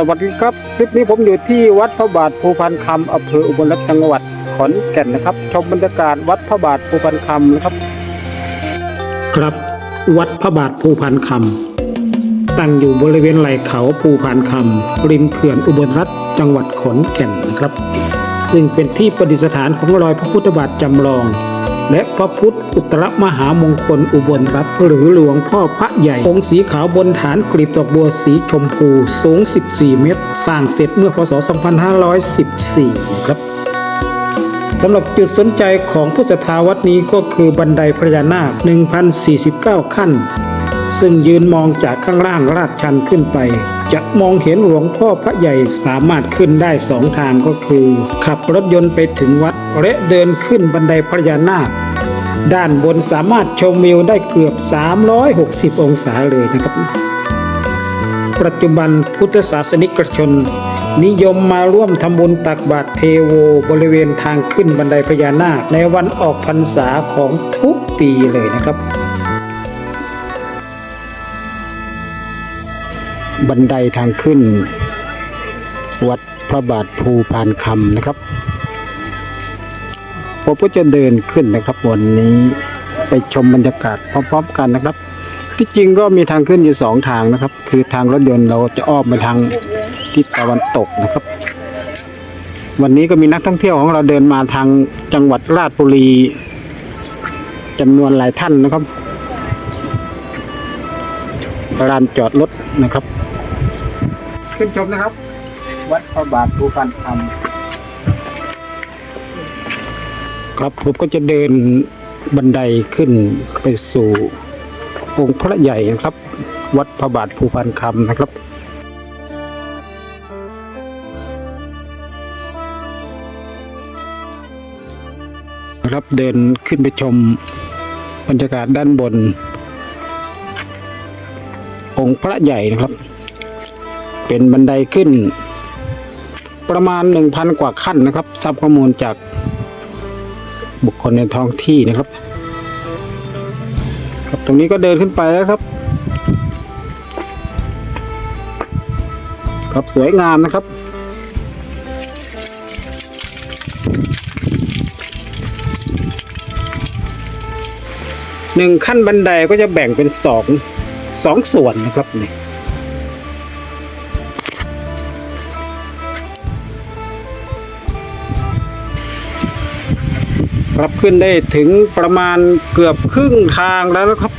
สวัสดีครับ คลิปนี้ผมอยู่ที่วัดพระบาทภูพันคำอำเภออุบลรัตน์จังหวัดขอนแก่นนะครับ ชมบรรยากาศวัดพระบาทภูพันคำนะครับ ครับวัดพระบาทภูพันคำตั้งอยู่บริเวณไหล่เขาภูพันคำริมเขื่อนอุบลรัตน์จังหวัดขอนแก่นนะครับ ซึ่งเป็นที่ประดิษฐานของรอยพระพุทธบาทจำลอง และพระพุทธอุตรมหามงคลอุบลรัตน์หรือหลวงพ่อพระใหญ่ องค์สีขาวบนฐานกลีบดอกบัวสีชมพูสูง 14 เมตร สร้างเสร็จเมื่อพศ 2514 ครับสำหรับจุดสนใจของผู้ศรัทธาวัดนี้ก็คือบันไดพญานาค 1,049 ขั้น ซึ่งยืนมองจากข้างล่างลาดชันขึ้นไป จะมองเห็นหลวงพ่อพระใหญ่สามารถขึ้นได้สองทางก็คือ ขับรถยนต์ไปถึงวัดและเดินขึ้นบันไดพญานาคด้านบนสามารถชมวิวได้เกือบ 360 องศาเลยนะครับ ปัจจุบันพุทธศาสนิกชน นิยมมาร่วมทำบุญตักบาตรเทโวบริเวณทางขึ้นบันไดพญานาคในวันออกพรรษาของทุกปีเลยนะครับ บันไดทางขึ้น วัดพระบาทภูพานคำนะครับผมก็จะเดินขึ้นนะครับวันนี้ไปชมบรรยากาศพร้อมๆกันนะครับ ที่จริงก็มีทางขึ้นอยู่สองทางนะครับ คือทางรถยนต์เราจะอ้อมไปทางทิศตะวันตกนะครับ วันนี้ก็มีนักท่องเที่ยวของเราเดินมาทางจังหวัดราชบุรีจำนวนหลายท่านนะครับลานจอดรถนะครับ ขึ้นชมนะครับ วัดพระบาทภูพันคำครับผมก็จะเดินบันไดขึ้นไปสู่องค์พระใหญ่นะครับ วัดพระบาทภูพันคำนะครับครับเดินขึ้นไปชมบรรยากาศด้านบน องค์พระใหญ่นะครับ เป็นบันไดขึ้น ประมาณ 1,000 กว่าขั้นนะครับทราบข้อมูลจากบุคคลในท้องที่นะครับ ครับตรงนี้ก็เดินขึ้นไปแล้วครับ ครับสวยงามนะครับหนึ่งขั้นบันไดก็จะแบ่งเป็นสองสองส่วนนะครับนี่ ครับขึ้นได้ถึงประมาณเกือบครึ่งทางแล้วนะครับ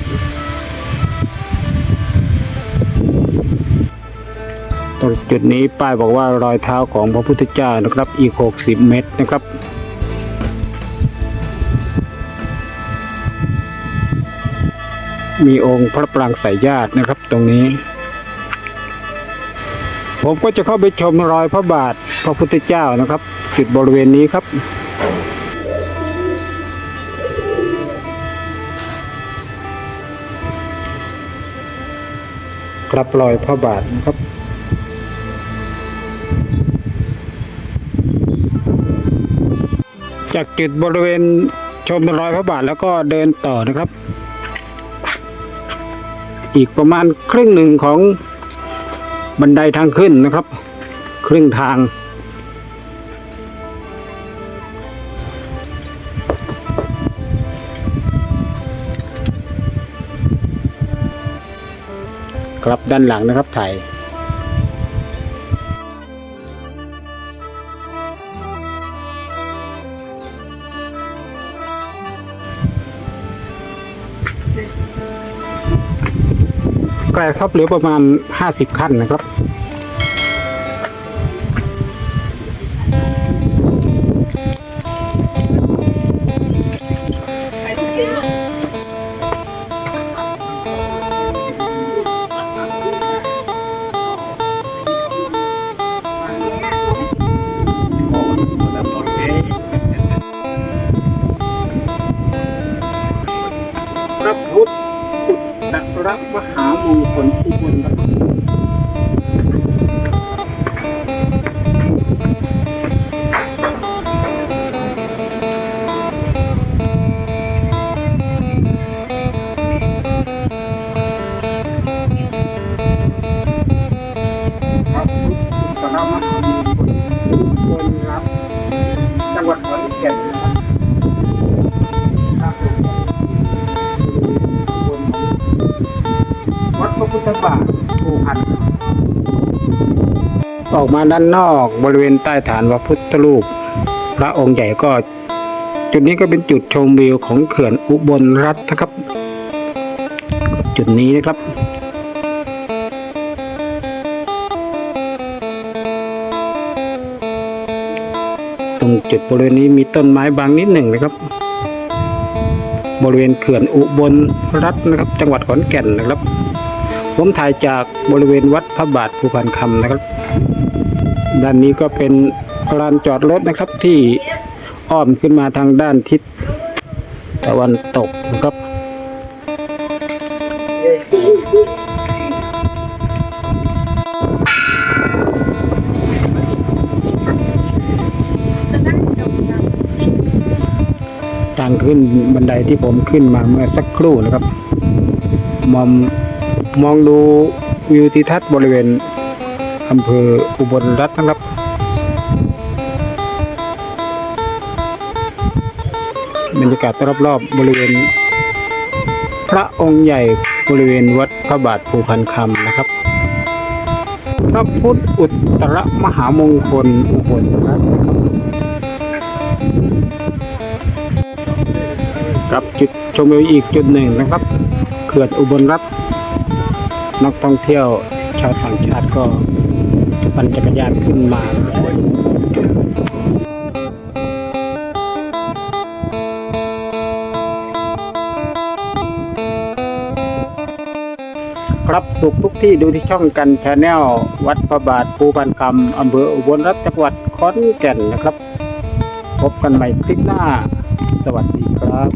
ตรงจุดนี้ป้ายบอกว่ารอยเท้าของพระพุทธเจ้านะครับอีก 60 เมตรนะครับมีองค์พระปรางสายญาตินะครับตรงนี้ ผมก็จะเข้าไปชมรอยพระบาทพระพุทธเจ้านะครับจุดบริเวณนี้ครับ กลับลอยพระบาทนะครับ จากจุดบริเวณชมรอยพระบาทแล้วก็เดินต่อนะครับ อีกประมาณครึ่งหนึ่งของบันไดทางขึ้นนะครับ ครึ่งทาง ครับด้านหลังนะครับถ่ายไกลครับเหลือประมาณ 50 ขั้นนะครับ รับพุทธอุตรมหามงคลอุบลรัตน์ักบาทูพันออกมาด้านนอกบริเวณใต้ฐานพระพุทธรูป พระองค์ใหญ่ก็ จุดนี้ก็เป็นจุดชมวิวของเขื่อนอุบลรัฐนะครับ จุดนี้นะครับตรงจุดบริเวณนี้มีต้นไม้บางนิดหนึ่งนะครับ บริเวณเขื่อนอุบลรัฐนะครับ จังหวัดขอนแก่นนะครับ ผมถ่ายจากบริเวณวัดพระบาทภูพานคำนะครับ ด้านนี้ก็เป็นลานจอดรถนะครับที่อ้อมขึ้นมาทางด้านทิศตะวันตกนะครับ ทางขึ้นบันไดที่ผมขึ้นมาเมื่อสักครู่นะครับมอง มองดูวิวทิวทัศน์บริเวณอำเภออุบลรัฐนะครับ บรรยากาศรอบๆบริเวณ พระองค์ใหญ่บริเวณวัดพระบาทภูพันคำนะครับ พระพุทธอุตรมหามงคลอุบลรัฐนะครับครับจุดชมวิวอีกจุดหนึ่งนะครับ เขื่อนอุบลรัฐนั นักท่องเที่ยวชาวต่างชาติก็ปั่นจักรยานขึ้นมาครับสุขทุกที่ดูที่ช่องกันชาแนลวัดพระบาทภูพันคำอำเภออุบลรัฐจังหวัดขอนแก่นนะครับ พบกันใหม่คลิปหน้า สวัสดีครับ